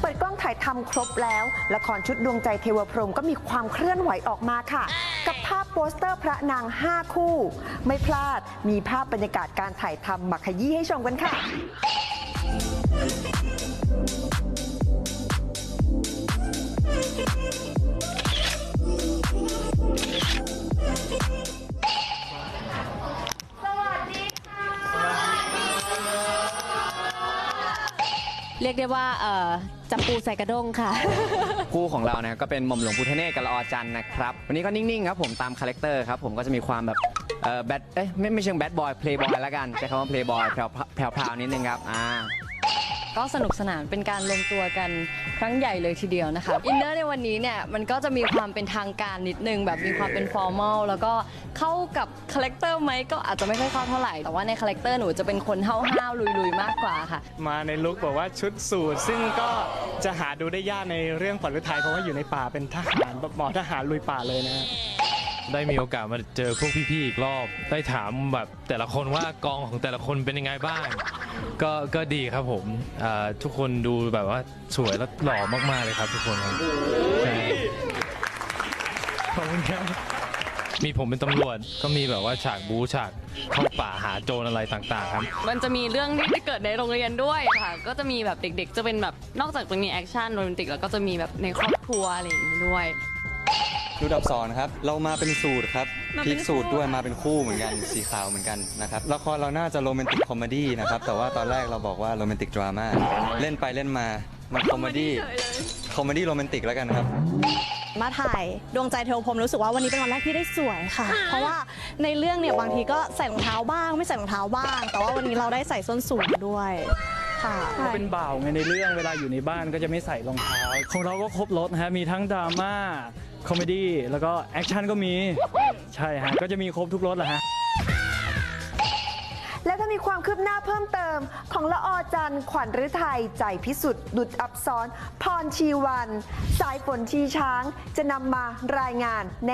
เปิดกล้องถ่ายทำครบแล้ว ละครชุดดวงใจเทวพรหมก็มีความเคลื่อนไหวออกมาค่ะ กับภาพโปสเตอร์พระนาง 5 คู่ ไม่พลาดมีภาพบรรยากาศการถ่ายทำมาขยี้ให้ชมกันค่ะ เรียกได้ว่าเอ่อจับปูใส่กระด้งค่ะ คู่ของเราเนี่ยก็เป็นหม่อมหลวงพุทธเนศกับละออจันทร์นะครับ วันนี้ก็นิ่ง ๆ ครับผมตามคาแรคเตอร์ครับผมก็จะมีความแบบเออแบดเอ้ยไม่ไม่เชิงแบดบอยเพลย์บอยละกันใช้คำว่าเพลย์บอยแผ่วแผ่วๆนิดนึงครับอ่า ก็สนุกสนานเป็นการรวมตัวกันครั้งใหญ่เลยทีเดียวนะคะอินเนอร์ในวันนี้เนี่ยมันก็จะมีความเป็นทางการนิดนึง แบบมีความเป็นฟอร์มอลแล้วก็เข้ากับคาแรคเตอร์ไหมก็อาจจะไม่ค่อยเข้าเท่าไหร่ แต่ว่าในคาแรคเตอร์หนูจะเป็นคนห้าวๆลุยๆมากกว่าค่ะ มาในลุคแบบว่าชุดสูทซึ่งก็จะหาดูได้ยากในเรื่องขวัญฤทัยเพราะว่าอยู่ในป่าเป็นทหารแบบหมอทหารลุยป่าเลยนะฮะ ได้มีโอกาสมาเจอพวกพี่ๆอีกรอบ ได้ถามแบบแต่ละคนว่ากองของแต่ละคนเป็นยังไงบ้าง ก็ก็ดีครับผมอ่าทุกคนดูแบบว่าสวยและหล่อมากๆเลยครับทุกคนครับใช่ขอบคุณครับมีผมเป็นตำรวจก็มีแบบว่าฉากบู๊ฉากเข้าป่าหาโจรอะไรต่างๆครับ มันจะมีเรื่องที่เกิดในโรงเรียนด้วยค่ะ ก็จะมีแบบเด็กๆ จะเป็นแบบนอกจากจะมีแอคชั่นโรแมนติกแล้วก็จะมีแบบในครอบครัวอะไรอย่างนี้ด้วย ดูดับสอนครับ เรามาเป็นสูตรครับมาพเป็นลิกสูตรด้วยคู่มาเป็นคู่เหมือนกัน สีขาวเหมือนกันนะครับละครเราน่าจะโรแมนติกคอมเมดี้นะครับ แต่ว่าตอนแรกเราบอกว่าโรแมนติกดราม่าเล่นไปเล่นมามันคอมเมดี้คอมเมดี้โรแมนติกแล้วกันครับ มาถ่ายดวงใจเทวพรหมรู้สึกว่าวันนี้เป็นวันแรกที่ได้สวยค่ะ เพราะว่าในเรื่องเนี่ยบางทีก็ใส่รองเท้าบ้างไม่ใส่รองเท้าบ้าง แต่ว่าวันนี้เราได้ใส่ส้นสูงด้วยค่ะเราเป็นบ่าวไงในเรื่องเวลาอยู่ในบ้านก็จะไม่ใส่รองเท้า ของเราก็ครบรถนะฮะมีทั้งดราม่า คอมเมดี้แล้วก็แอคชั่นก็มีใช่ฮะก็จะมีครบทุกรถแหละฮะ และถ้ามีความคืบหน้าเพิ่มเติม ของละออจันทร์ขวัญฤทัยใจพิสุทธิ์ดุดอับซ้อนพรชีวัน สายฝนชีช้างจะนำมารายงาน